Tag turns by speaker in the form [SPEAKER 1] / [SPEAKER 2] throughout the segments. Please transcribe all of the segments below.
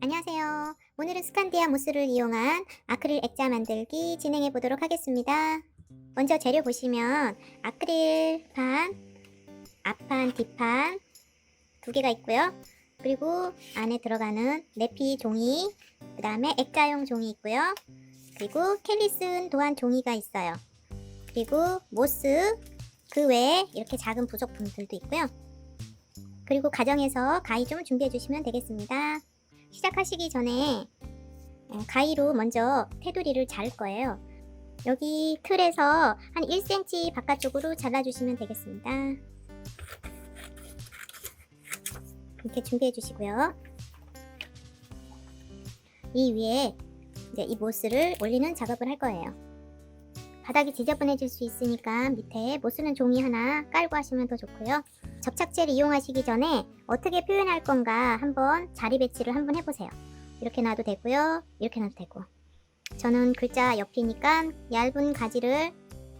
[SPEAKER 1] 안녕하세요. 오늘은 스칸디아 무스를 이용한 아크릴 액자 만들기 진행해 보도록 하겠습니다. 먼저 재료 보시면 아크릴 판, 앞판, 뒷판 두 개가 있고요. 그리고 안에 들어가는 내피 종이, 그 다음에 액자용 종이 있고요. 그리고 캘리슨 도안 종이가 있어요. 그리고 모스, 그 외에 이렇게 작은 부속품들도 있고요. 그리고 가정에서 가위 좀 준비해 주시면 되겠습니다. 시작하시기 전에 어, 가위로 먼저 테두리를 자를 거예요. 여기 틀에서 한 1cm 바깥쪽으로 잘라주시면 되겠습니다. 이렇게 준비해 주시고요. 이 위에 이제 이 모스를 올리는 작업을 할 거예요. 바닥이 지저분해질 수 있으니까 밑에 모스는 종이 하나 깔고 하시면 더 좋고요. 접착제를 이용하시기 전에 어떻게 표현할 건가 한번 자리 배치를 한번 해보세요. 이렇게 놔도 되고요. 이렇게 놔도 되고. 저는 글자 옆이니까 얇은 가지를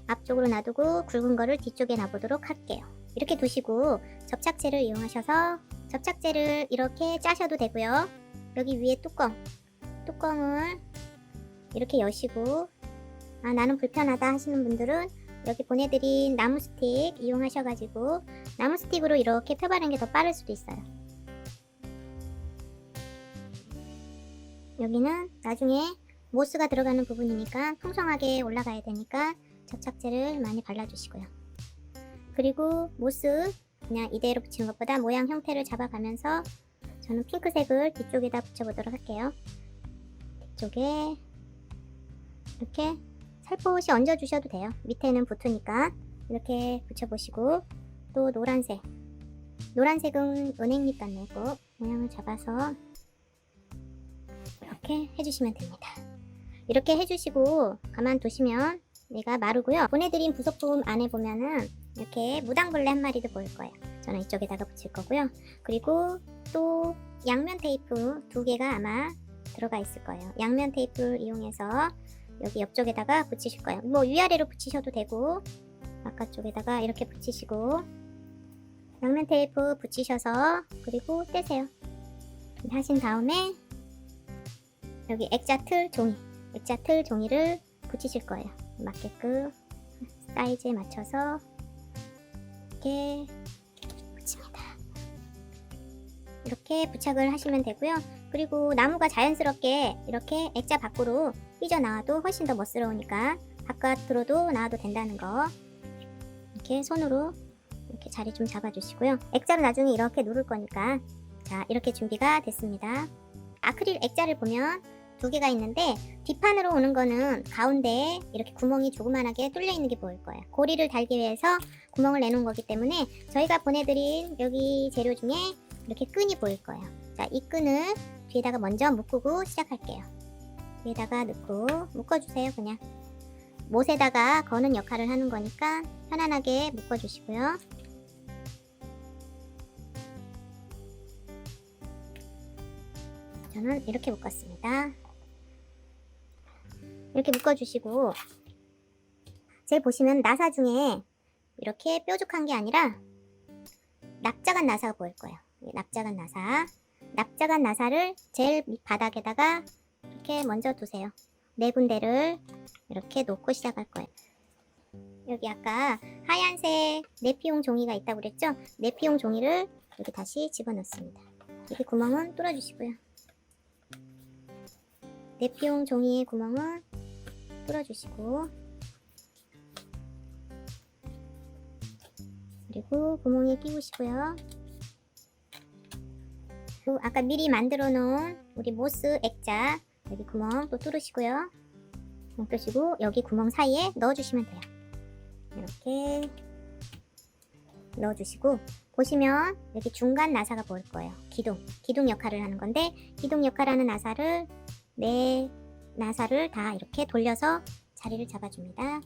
[SPEAKER 1] 앞쪽으로 놔두고 굵은 거를 뒤쪽에 놔보도록 할게요. 이렇게 두시고 접착제를 이용하셔서 접착제를 이렇게 짜셔도 되고요. 여기 위에 뚜껑, 뚜껑을 이렇게 여시고 아 나는 불편하다 하시는 분들은 여기 보내드린 나무 스틱 이용하셔가지고 나무 스틱으로 이렇게 펴바르는 게 더 빠를 수도 있어요. 여기는 나중에 모스가 들어가는 부분이니까 풍성하게 올라가야 되니까 접착제를 많이 발라주시고요. 그리고 모스 그냥 이대로 붙이는 것보다 모양 형태를 잡아가면서 저는 핑크색을 뒤쪽에다 붙여보도록 할게요. 뒤쪽에 이렇게 살포시 얹어주셔도 돼요. 밑에는 붙으니까 이렇게 붙여보시고 또 노란색 노란색은 은행잎 같네요. 꼭 모양을 잡아서 이렇게 해주시면 됩니다. 이렇게 해주시고 가만 두시면 얘가 마르고요. 보내드린 부속품 안에 보면은 이렇게 무당벌레 한 마리도 보일 거예요. 저는 이쪽에다가 붙일 거고요. 그리고 또 양면 테이프 두 개가 아마 들어가 있을 거예요. 양면 테이프를 이용해서 여기 옆쪽에다가 붙이실 거예요. 뭐 위아래로 붙이셔도 되고 바깥쪽에다가 이렇게 붙이시고 양면 테이프 붙이셔서 그리고 떼세요. 하신 다음에 여기 액자 틀 종이, 액자 틀 종이를 붙이실 거예요. 맞게끔 사이즈에 맞춰서 이렇게 이렇게 부착을 하시면 되고요. 그리고 나무가 자연스럽게 이렇게 액자 밖으로 삐져나와도 훨씬 더 멋스러우니까 바깥으로도 나와도 된다는 거 이렇게 손으로 이렇게 자리 좀 잡아주시고요. 액자를 나중에 이렇게 누를 거니까 자 이렇게 준비가 됐습니다. 아크릴 액자를 보면 두 개가 있는데 뒷판으로 오는 거는 가운데에 이렇게 구멍이 조그만하게 뚫려 있는 게 보일 거예요. 고리를 달기 위해서 구멍을 내놓은 거기 때문에 저희가 보내드린 여기 재료 중에 이렇게 끈이 보일 거예요. 자, 이 끈을 뒤에다가 먼저 묶고 시작할게요. 뒤에다가 넣고 묶어주세요, 그냥. 못에다가 거는 역할을 하는 거니까 편안하게 묶어주시고요. 저는 이렇게 묶었습니다. 이렇게 묶어주시고 제일 보시면 나사 중에 이렇게 뾰족한 게 아니라 납작한 나사가 보일 거예요. 이 납작한 나사. 납작한 나사를 제일 밑 바닥에다가 이렇게 먼저 두세요. 네 군데를 이렇게 놓고 시작할 거예요. 여기 아까 하얀색 내피용 종이가 있다고 그랬죠? 내피용 종이를 여기 다시 집어넣습니다. 여기 구멍은 뚫어주시고요. 내피용 종이의 구멍은 뚫어주시고 그리고 구멍에 끼우시고요. 그리고 아까 미리 만들어 놓은 우리 모스 액자 여기 구멍 또 뚫으시고요. 구멍 뚫으시고 여기 구멍 사이에 넣어주시면 돼요. 이렇게 넣어주시고 보시면 여기 중간 나사가 보일 거예요. 기둥, 기둥 역할을 하는 건데 기둥 역할하는 나사를 네 나사를 다 이렇게 돌려서 자리를 잡아줍니다.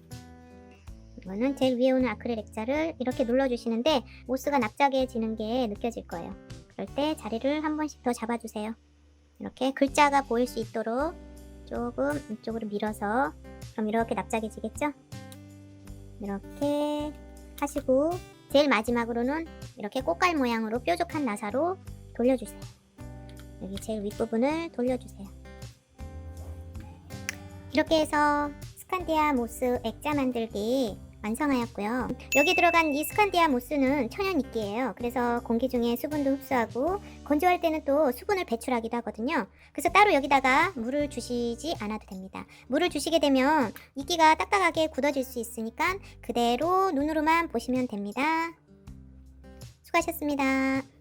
[SPEAKER 1] 이거는 제일 위에 오는 아크릴 액자를 이렇게 눌러주시는데 모스가 납작해지는 게 느껴질 거예요. 그럴 때 자리를 한 번씩 더 잡아주세요. 이렇게 글자가 보일 수 있도록 조금 이쪽으로 밀어서 그럼 이렇게 납작해지겠죠? 이렇게 하시고 제일 마지막으로는 이렇게 꽃갈 모양으로 뾰족한 나사로 돌려주세요. 여기 제일 윗부분을 돌려주세요. 이렇게 해서 스칸디아 모스 액자 만들기 완성하였고요. 여기 들어간 이 스칸디아 모스는 천연 이끼예요. 그래서 공기 중에 수분도 흡수하고 건조할 때는 또 수분을 배출하기도 하거든요. 그래서 따로 여기다가 물을 주시지 않아도 됩니다. 물을 주시게 되면 이끼가 딱딱하게 굳어질 수 있으니까 그대로 눈으로만 보시면 됩니다. 수고하셨습니다.